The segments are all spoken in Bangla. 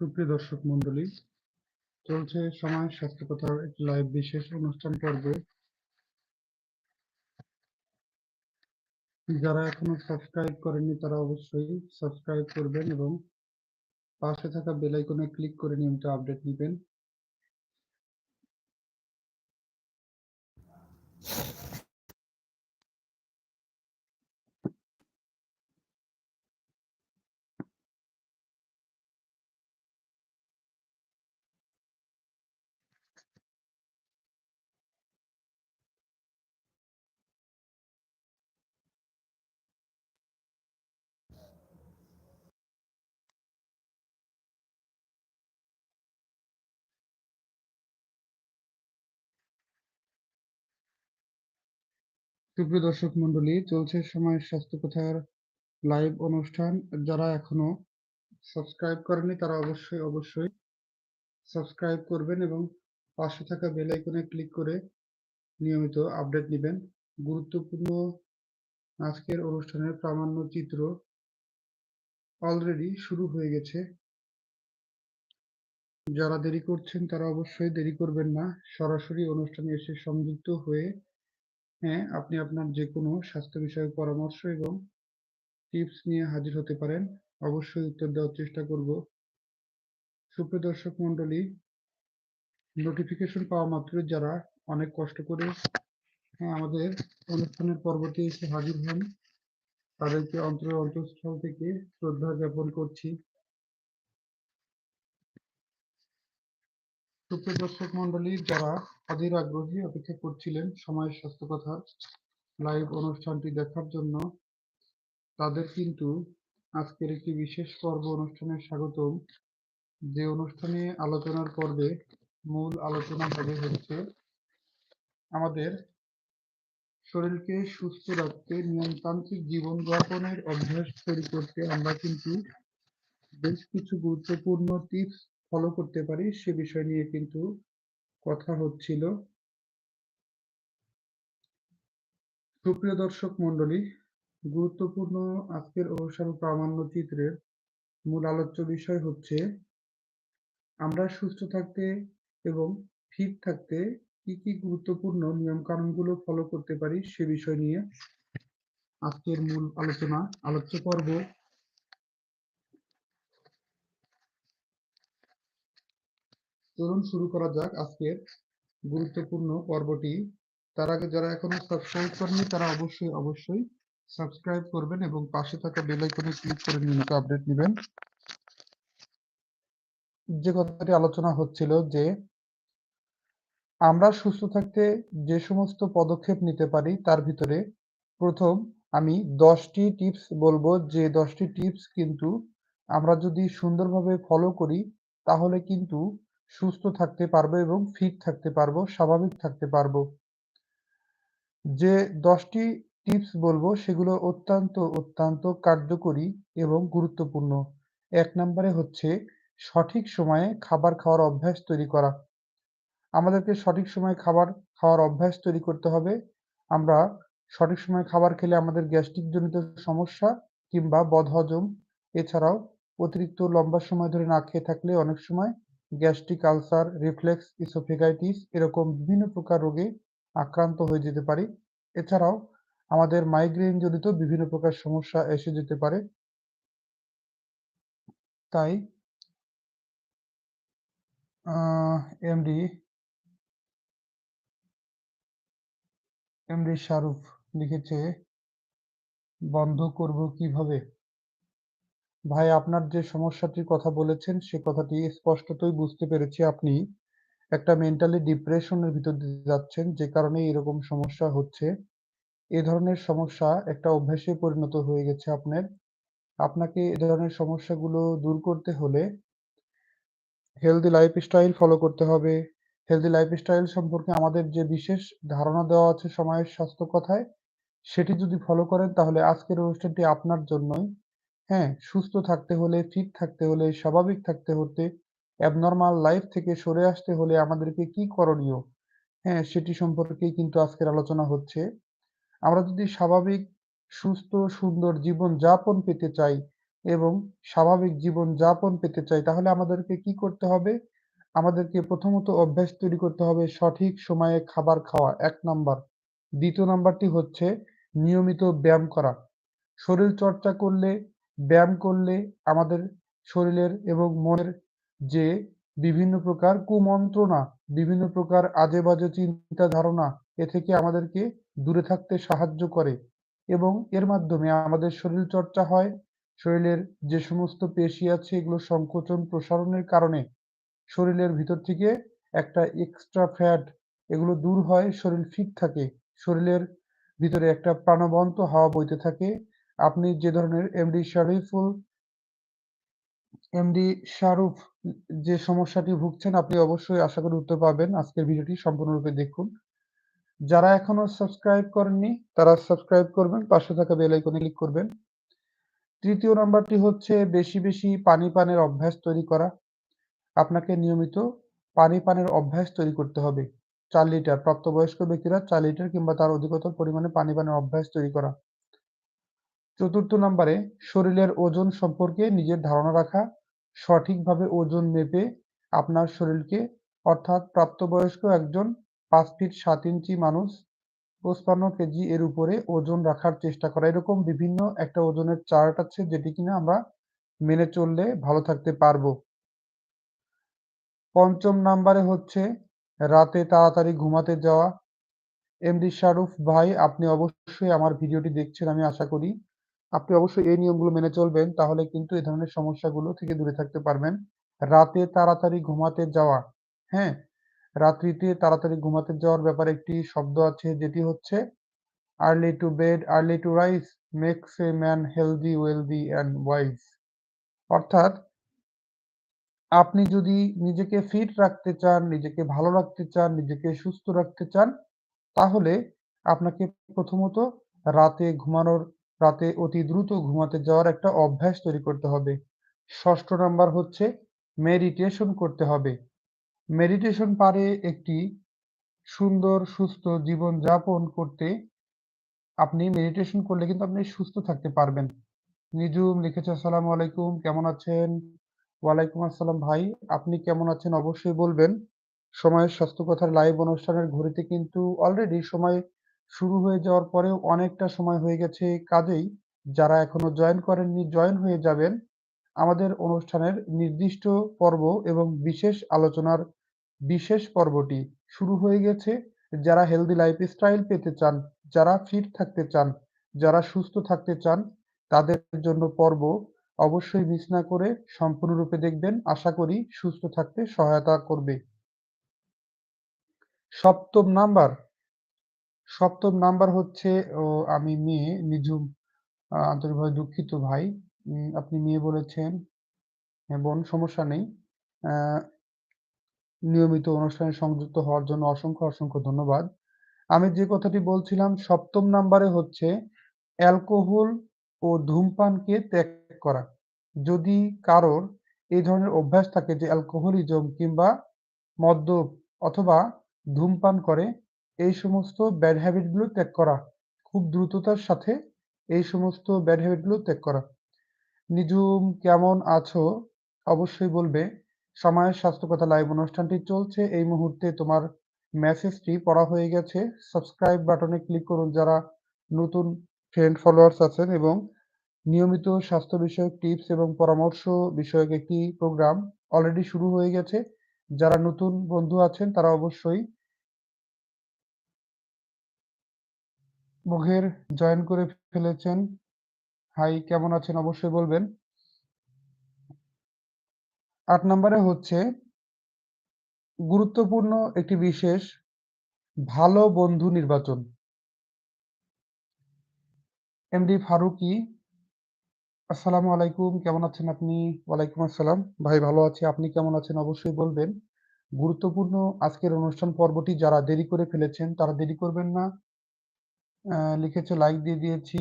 সুপ্রিয় দর্শক মন্ডলী, চলছে সময় স্বাস্থ্য কথার একটি লাইভ বিশেষ অনুষ্ঠান পর্বে। যারা এখনও সাবস্ক্রাইব করেননি তারা অবশ্যই সাবস্ক্রাইব করবেন এবং পাশে থাকা বেল আইকনে ক্লিক করে নিয়মিত আপডেট নেবেন। সুপ্রিয় দর্শক মন্ডলী, চলছে সময় স্বাস্থ্য কথার লাইভ অনুষ্ঠান। যারা এখনও সাবস্ক্রাইব করেনি তারা অবশ্যই অবশ্যই সাবস্ক্রাইব করবেন এবং পাশে থাকা বেল আইকনে ক্লিক করে নিয়মিত আপডেট নেবেন। গুরুত্বপূর্ণ আজকের অনুষ্ঠানের প্রামাণ্য চিত্র অলরেডি শুরু হয়ে গেছে। যারা দেরি করছেন, তারা অবশ্যই দেরি করবেন না। সরাসরি অনুষ্ঠানে এসে সংযুক্ত হয়ে হ্যাঁ আপনি আপনার যে কোনো স্বাস্থ্য বিষয়ক পরামর্শ এবং টিপস নিয়ে হাজির হতে পারেন। অবশ্যই উত্তর দেওয়ার চেষ্টা করব। সুপ্রিয় দর্শক মন্ডলী নোটিফিকেশন পাওয়া মাত্র যারা অনেক কষ্ট করে হ্যাঁ আমাদের অনুষ্ঠানের পর্বতে এসে হাজির হন, তাদেরকে অন্তর অন্তঃস্থল থেকে শ্রদ্ধা জ্ঞাপন করছি। সুপ্রিয় দর্শক মন্ডলী যারা অধীর আগ্রহী অপেক্ষা করছিলেন সময়ের স্বাস্থ্য কথা লাইভ অনুষ্ঠানটি দেখার জন্য, তাদের কিন্তু আজকের একটি বিশেষ পর্ব অনুষ্ঠানে স্বাগতম। যে অনুষ্ঠানে আলোচনার পর্বে মূল আলোচনা হবে হচ্ছে আমাদের শরীরকে সুস্থ রাখতে, নিয়মতান্ত্রিক জীবনযাপনের অভ্যাস তৈরি করতে। আমরা কিন্তু বেশ কিছু গুরুত্বপূর্ণ টিপস ফলো করতে পারি, সে বিষয় নিয়ে কিন্তু কথা হচ্ছিল। সুপ্রিয় দর্শক মন্ডলী গুরুত্বপূর্ণ আজকের অনুষ্ঠান প্রামাণ্য চিত্রের মূল আলোচ্য বিষয় হচ্ছে, আমরা সুস্থ থাকতে এবং ফিট থাকতে কি কি গুরুত্বপূর্ণ নিয়ম কানুনগুলো ফলো করতে পারি সে বিষয় নিয়ে আজকের মূল আলোচনা, আলোচ্য পর্ব চলুন শুরু করা যাক আজকের গুরুত্বপূর্ণ পর্বটি। তার আগে যারা এখনও সাবস্ক্রাইব করেনি তারা অবশ্যই অবশ্যই সাবস্ক্রাইব করবেন এবং পাশে থাকা বেল আইকনে ক্লিক করে নিয়মিত আপডেট নেবেন। যে কথাটি আলোচনা হচ্ছিল যে, আমরা সুস্থ থাকতে যে সমস্ত পদক্ষেপ নিতে পারি, তার ভিতরে প্রথম আমি দশটি টিপস বলব। যে দশটি টিপস কিন্তু আমরা যদি সুন্দরভাবে ফলো করি, তাহলে কিন্তু সুস্থ থাকতে পারব এবং ফিট থাকতে পারব, স্বাভাবিক থাকতে পারব। যে দশটি টিপস বলব, সেগুলো অত্যন্ত অত্যন্ত কার্যকরী এবং গুরুত্বপূর্ণ। এক নম্বরে হচ্ছে সঠিক সময়ে খাবার খাওয়ার অভ্যাস তৈরি করা। আমাদেরকে সঠিক সময়ে খাবার খাওয়ার অভ্যাস তৈরি করতে হবে। আমরা সঠিক সময়ে খাবার খেলে আমাদের গ্যাস্ট্রিক জনিত সমস্যা কিংবা বদহজম, এছাড়াও অতিরিক্ত লম্বা সময় ধরে না খেয়ে থাকলে অনেক সময় গ্যাস্ট্রিক আলসার রিফ্লেক্স, ইসোফেগাইটিস এরকম বিভিন্ন প্রকার রোগে আক্রান্ত হয়ে যেতে পারি। এছাড়াও আমাদের মাইগ্রেন জনিত বিভিন্ন প্রকার সমস্যা এসে যেতে পারে। তাই এমডি এমডি শাহরুখ লিখেছে, বন্ধ করব কীভাবে? ভাই, আপনার যে সমস্যাটির কথা বলেছেন, সে কথাটি স্পষ্টতই বুঝতে পেরেছি। আপনি একটা মেন্টালি ডিপ্রেশনের ভিতর দিয়ে যাচ্ছেন, যে কারণে এরকম সমস্যা হচ্ছে। এ ধরনের সমস্যা একটা অভ্যাসে পরিণত হয়ে গেছে আপনার। আপনাকে এ ধরনের সমস্যাগুলো দূর করতে হলে হেলদি লাইফস্টাইল ফলো করতে হবে। হেলদি লাইফস্টাইল সম্পর্কে আমাদের যে বিশেষ ধারণা দেওয়া আছে সময়ের স্বাস্থ্য কথায়, সেটি যদি ফলো করেন, তাহলে আজকের অনুষ্ঠানটি আপনার জন্যই হ্যাঁ সুস্থ থাকতে হলে ফিট থাকতে হলে স্বাভাবিক থাকতে হতে অ্যাবনর্মাল লাইফ থেকে সরে আসতে হলে আমাদেরকে কি করণীয় হ্যাঁ সেটি সম্পর্কেই কিন্তু আজকের আলোচনা হচ্ছে আমরা যদি স্বাভাবিক সুস্থ সুন্দর জীবন যাপন পেতে চাই এবং স্বাভাবিক জীবনযাপন পেতে চাই তাহলে আমাদেরকে কি করতে হবে? আমাদেরকে প্রথমত অভ্যাস তৈরি করতে হবে সঠিক সময়ে খাবার খাওয়া ১ নাম্বার। ২য় নাম্বারটি হচ্ছে নিয়মিত ব্যায়াম করা। শরীরচর্চা করলে, ব্যায়াম করলে আমাদের শরীরের এবং মনের যে বিভিন্ন প্রকার কুমন্ত্রণা, বিভিন্ন প্রকার আজে-বাজে চিন্তা ধারণা এ থেকে আমাদেরকে দূরে থাকতে সাহায্য করে এবং এর মাধ্যমে আমাদের শরীরচর্চা হয়। শরীরের যে সমস্ত পেশি আছে এগুলো সংকোচন প্রসারণের কারণে শরীরের ভিতর থেকে একটা এক্সট্রা ফ্যাট এগুলো দূর হয়, শরীর ফিট থাকে। শরীরের ভিতরে একটা প্রাণবন্ত হাওয়া বইতে থাকে। আপনি যে ধরনের এমডি শরীফুল এমডি শাহরুখ যে সমস্যাটি ভুগছেন আপনি অবশ্যই আশা করি উত্তর পাবেন। আজকের ভিডিওটি সম্পূর্ণরূপে দেখুন। যারা এখনও সাবস্ক্রাইব করেননি তারা সাবস্ক্রাইব করবেন, পাশে থাকা বেল আইকনে ক্লিক করবেন। তৃতীয় নাম্বারটি হচ্ছে বেশি, বেশি পানি পানের অভ্যাস তৈরি করা। আপনাকে নিয়মিত পানি পানের অভ্যাস তৈরি করতে হবে। ৪ লিটার প্রাপ্তবয়স্ক ব্যক্তিরা ৪ লিটার কিংবা তার অধিকতর পরিমাণে পানি পানের অভ্যাস তৈরি করা। চতুর্থ নাম্বারে শরীরের ওজন সম্পর্কে নিজের ধারণা রাখা। সঠিকভাবে ওজন মেপে আপনার শরীরকে, অর্থাৎ প্রাপ্তবয়স্ক একজন পাঁচ ফিট সাত ইঞ্চি মানুষ ৫৫ কেজি এর উপরে ওজন রাখার চেষ্টা করা। এরকম বিভিন্ন একটা ওজনের চার্ট আছে যেটি কিনা আমরা মেনে চললে ভালো থাকতে পারব। পঞ্চম নাম্বারে হচ্ছে রাতে তাড়াতাড়ি ঘুমাতে যাওয়া। এমডি শাহরুখ ভাই, আপনি অবশ্যই আমার ভিডিওটি দেখছেন আমি আশা করি। আপনি অবশ্যই এই নিয়মগুলো মেনে চলবেন তাহলে কিন্তু এই ধরনের সমস্যাগুলো থেকে দূরে থাকতে পারবেন। রাতে তাড়াতাড়ি ঘুমাতে যাওয়া, হ্যাঁ? রাত্রিতে তাড়াতাড়ি ঘুমাতে যাওয়ার ব্যাপারে একটি শব্দ আছে যেটি হচ্ছে early to bed early to rise makes a man healthy wealthy and wise অর্থাৎ আপনি যদি নিজেকে ফিট রাখতে চান, নিজেকে ভালো রাখতে চান, নিজেকে সুস্থ রাখতে চান, তাহলে আপনাকে প্রথমত রাতে ঘুমানোর রাতে অতি দ্রুত ঘুমাতে যাওয়ার একটা অভ্যাস তৈরি করতে হবে। ষষ্ঠ নাম্বার হচ্ছে মেডিটেশন করতে হবে। মেডিটেশন পারে একটি সুন্দর, সুস্থ জীবনযাপন করতে আপনি মেডিটেশন করলে কিন্তু আপনি সুস্থ থাকতে পারবেন। নিজুম লিখেছে, আসসালামু আলাইকুম, কেমন আছেন? ওয়ালাইকুম আসসালাম ভাই। আপনি কেমন আছেন অবশ্যই বলবেন। সময়ের স্বাস্থ্য কথার লাইভ অনুষ্ঠানের ঘড়িতে কিন্তু অলরেডি সময় শুরু হয়ে যাওয়ার পরেও অনেকটা সময় হয়ে গেছে। কাজেই যারা এখনও জয়েন করেননি জয়েন হয়ে যাবেন। আমাদের অনুষ্ঠানের নির্দিষ্ট পর্ব এবং বিশেষ আলোচনার বিশেষ পর্বটি শুরু হয়ে গেছে। যারা হেলথি লাইফস্টাইল পেতে চান, যারা ফিট থাকতে চান, যারা সুস্থ থাকতে চান তাদের জন্য পর্ব অবশ্যই মিস না করে সম্পূর্ণরূপে দেখবেন। আশা করি সুস্থ থাকতে সহায়তা করবে। সপ্তম নাম্বার সপ্তম নাম্বার হচ্ছে ও আমি মেয়ে নিঝুম আন্তরিকভাবে দুঃখিত ভাই। আপনি মেয়ে বলেছেন। হ্যাঁ, বোন সমস্যা নেই। নিয়মিত অনুষ্ঠানে সংযুক্ত হওয়ার জন্য অসংখ্য, অসংখ্য ধন্যবাদ। আমি যে কথাটি বলছিলাম সপ্তম নাম্বারে হচ্ছে অ্যালকোহল ও ধূমপানকে ত্যাগ করা। যদি কারোর এই ধরনের অভ্যাস থাকে যে অ্যালকোহলিজম কিংবা মদ্যপ অথবা ধূমপান করে, এই সমস্ত ব্যাড হ্যাবিটগুলো ত্যাগ করা। খুব দ্রুততার সাথে এই সমস্ত ব্যাড হ্যাবিটগুলো ত্যাগ করা। নিজুম কেমন আছো? অবশ্যই বলবে। সময়ের স্বাস্থ্য কথা লাইভ অনুষ্ঠানটি চলছে। এই মুহূর্তে তোমার মেসেজটি পড়া হয়ে গেছে। সাবস্ক্রাইব বাটনে ক্লিক করুন যারা নতুন ফ্রেন্ড ফলোয়ার্স আছেন এবং নিয়মিত স্বাস্থ্য বিষয়ক টিপস এবং পরামর্শ বিষয়ক একটি প্রোগ্রাম অলরেডি শুরু হয়ে গেছে। যারা নতুন বন্ধু আছেন তারা অবশ্যই মুখের জয়েন করে ফেলেছেন। হাই, কেমন আছেন অবশ্যই বলবেন। আট নম্বরে হচ্ছে, গুরুত্বপূর্ণ একটি বিশেষ, ভালো বন্ধু নির্বাচন। এমডি ফারুকী, আসসালামু আলাইকুম, কেমন আছেন আপনি? ওয়ালাইকুম আসসালাম। ভাই, ভালো আছি। আপনি কেমন আছেন অবশ্যই বলবেন। গুরুত্বপূর্ণ আজকের অনুষ্ঠান পর্বটি যারা দেরি করে ফেলেছেন, তারা দেরি করবেন না। লিখেছে লাইক দিয়ে দিয়েছি।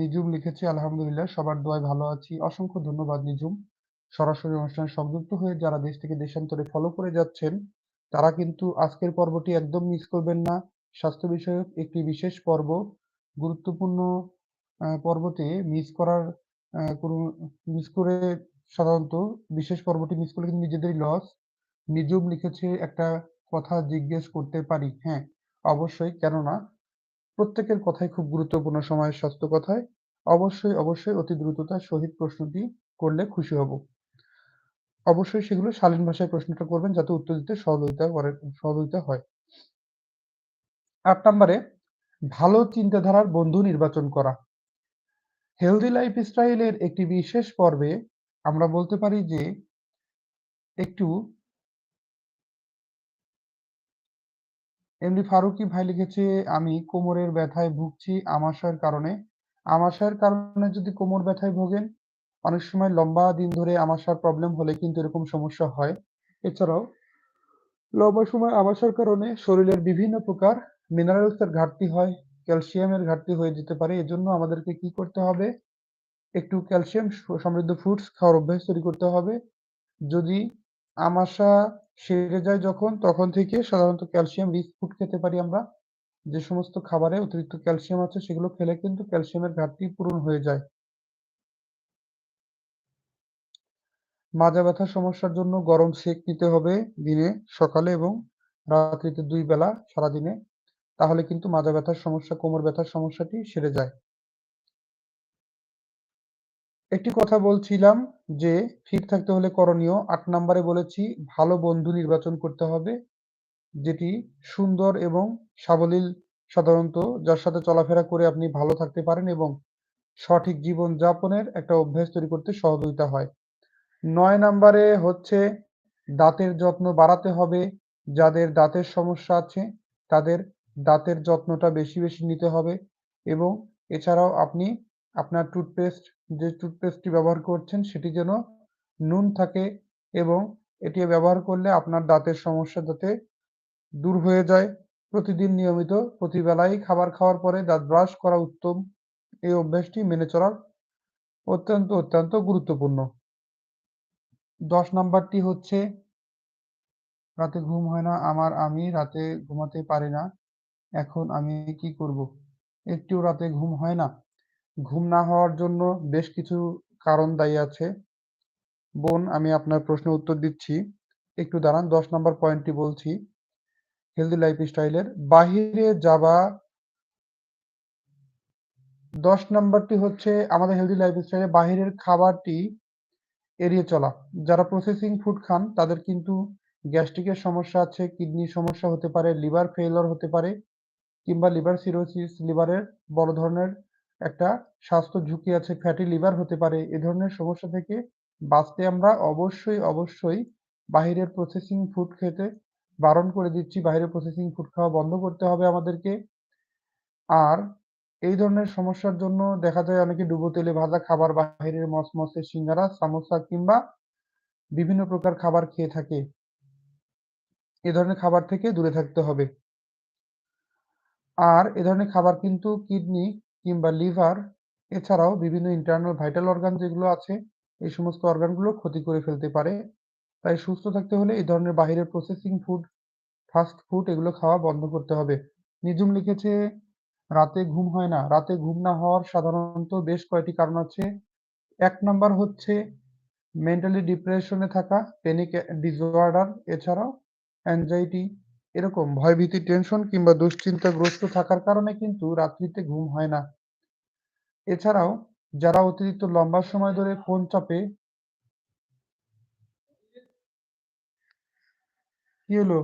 নিজুম লিখেছে আলহামদুলিল্লাহ সবার দোয়ায় ভালো আছি। অসংখ্য ধন্যবাদ নিজুম। সরাসরি অনুষ্ঠানে সংযুক্ত হয়ে যারা দেশ থেকে দেশান্তরে ফলো করে যাচ্ছেন, তারা কিন্তু আজকের পর্বটি একদম মিস করবেন না। স্বাস্থ্য বিষয়ক একটি বিশেষ পর্ব। গুরুত্বপূর্ণ পর্বতে মিস করার কোনো মিস করে সাধারণত বিশেষ পর্বটি মিস করলে কিন্তু নিজেদেরই লস। নিজুম লিখেছে একটা কথা জিজ্ঞেস করতে পারি? হ্যাঁ, অবশ্যই কেন না? প্রত্যেকের কথাই খুব গুরুত্বপূর্ণ সময়ের স্বাস্থ্য কথায়। অবশ্যই, অবশ্যই অতি দ্রুততার সহিত প্রশ্নটি করলে খুশি হব। অবশ্যই সেগুলো শালীন ভাষায় প্রশ্নটা করবেন যাতে উত্তর দিতে সহযোগিতা করে সহযোগিতা হয়। আট নম্বরে ভালো চিন্তাধারার বন্ধু নির্বাচন করা। হেলথি লাইফস্টাইলের একটি বিশেষ পর্বে আমরা বলতে পারি যে একটু এমডি ফারুকি ভাই লিখেছে, "আমি কোমরের ব্যথায় ভুগছি আমাশয়ের কারণে। আমাশয়ের কারণে যদি কোমর ব্যথায় ভোগেন, অনেক সময় লম্বা দিন ধরে আমাশার প্রবলেম হলে কিন্তু এরকম সমস্যা হয়। এছাড়াও লম্বা সময় আমাশার কারণে শরীরের বিভিন্ন প্রকার মিনারেলস এর ঘাটতি হয়, ক্যালসিয়ামের ঘাটতি হয়ে যেতে পারে। এজন্য আমাদেরকে কি করতে হবে? একটু ক্যালসিয়াম সমৃদ্ধ ফ্রুটস খাওয়ার অভ্যাস তৈরি করতে হবে। যদি আমাশা সেরে যায় যখন, তখন থেকে সাধারণত ক্যালসিয়াম রিচ ফুড খেতে পারি আমরা। যে সমস্ত খাবারে অতিরিক্ত ক্যালসিয়াম আছে সেগুলো খেলে কিন্তু ক্যালসিয়ামের ঘাটতি পূরণ হয়ে যায়। মাজা ব্যথার সমস্যার জন্য গরম সেঁক নিতে হবে দিনে সকালে এবং রাত্রিতে দুই বেলা সারাদিনে। তাহলে কিন্তু মাজা ব্যথার সমস্যা, কোমর ব্যথার সমস্যাটি সেরে যায়। একটি কথা বলছিলাম যে ফিট থাকতে হলে করণীয় আট নাম্বারে বলেছি ভালো বন্ধু নির্বাচন করতে হবে। যেটি সুন্দর এবং সাবলীল সাধারণত যার সাথে চলাফেরা করে আপনি ভালো থাকতে পারেন এবং সঠিক জীবন যাপনের একটা অভ্যাস তৈরি করতে সহযোগিতা হয়। নয় নাম্বারে হচ্ছে দাঁতের যত্ন বাড়াতে হবে। যাদের দাঁতের সমস্যা আছে তাদের দাঁতের যত্নটা বেশি, বেশি নিতে হবে এবং এছাড়াও আপনি আপনার টুথপেস্ট যে টুথপেস্টটি ব্যবহার করছেন সেটি যেন নুন থাকে এবং এটি ব্যবহার করলে আপনার দাঁতের সমস্যা যাতে দূর হয়ে যায়। প্রতিদিন নিয়মিত প্রতিবেলাই খাবার খাওয়ার পরে দাঁত ব্রাশ করা উত্তম। এই অভ্যাসটি মেনে চলার অত্যন্ত, অত্যন্ত গুরুত্বপূর্ণ। ১০ নাম্বারটি হচ্ছে রাতে ঘুম হয় না আমার, আমি রাতে ঘুমাতে পারি না। এখন আমি কি করব? একটিও রাতে ঘুম হয় না? ঘুম না হওয়ার জন্য বেশ কিছু কারণ দায়ী আছে। বোন আমি আপনার প্রশ্নের উত্তর দিচ্ছি। একটু দাঁড়ান দশ নম্বর পয়েন্টটি বলছি। হেলথি লাইফস্টাইলের বাহিরে যাওয়া দশ নম্বরটি হচ্ছে আমাদের হেলদি লাইফ লাইফস্টাইলে বাহিরের খাবারটি এড়িয়ে চলা। যারা প্রসেসিং ফুড খান তাদের কিন্তু গ্যাস্ট্রিকের সমস্যা আছে, কিডনির সমস্যা হতে পারে, লিভার ফেইলিউর হতে পারে কিংবা লিভার সিরোসিস, লিভারের বড় ধরনের একটা স্বাস্থ্য ঝুঁকি আছে, ফ্যাটি লিভার হতে পারে। এ ধরনের সমস্যা থেকে বাঁচতে আমরা অবশ্যই, অবশ্যই বাহিরের প্রসেসিং ফুড খেতে বারণ করে দিচ্ছি। বাহিরের প্রসেসিং ফুড খাওয়া বন্ধ করতে হবে আমাদেরকে। আর এই ধরনের সমস্যার জন্য দেখা যায় অনেকে ডুবো তেলে ভাজা খাবার, বাহিরের মচমচে সিঙ্গারা, সামোসা কিংবা বিভিন্ন প্রকার খাবার খেয়ে থাকে। এ ধরনের খাবার থেকে দূরে থাকতে হবে। আর এ ধরনের খাবার কিন্তু কিডনি কিংবা লিভার এছাড়াও বিভিন্ন ইন্টারনাল ভাইটাল অর্গান যেগুলো আছে, এই সমস্ত অর্গানগুলো ক্ষতি করে ফেলতে পারে। তাই সুস্থ থাকতে হলে এই ধরনের বাহিরের প্রসেসিং ফুড, ফাস্ট ফুড এগুলো খাওয়া বন্ধ করতে হবে। নিজুম লিখেছে, রাতে ঘুম হয় না। রাতে ঘুম না হওয়ার সাধারণত বেশ কয়েকটি কারণ আছে। এক নাম্বার হচ্ছে মেন্টালি ডিপ্রেশনে থাকা, প্যানিক ডিসঅর্ডার এছাড়াও অ্যাংজাইটি এরকম ভয়ভীতি, টেনশন কিংবা দুশ্চিন্তাগ্রস্ত থাকার কারণে কিন্তু রাত্রিতে ঘুম হয় না। এছাড়াও যারা অতিরিক্ত লম্বা সময় ধরে ফোন চাপে কি হলো?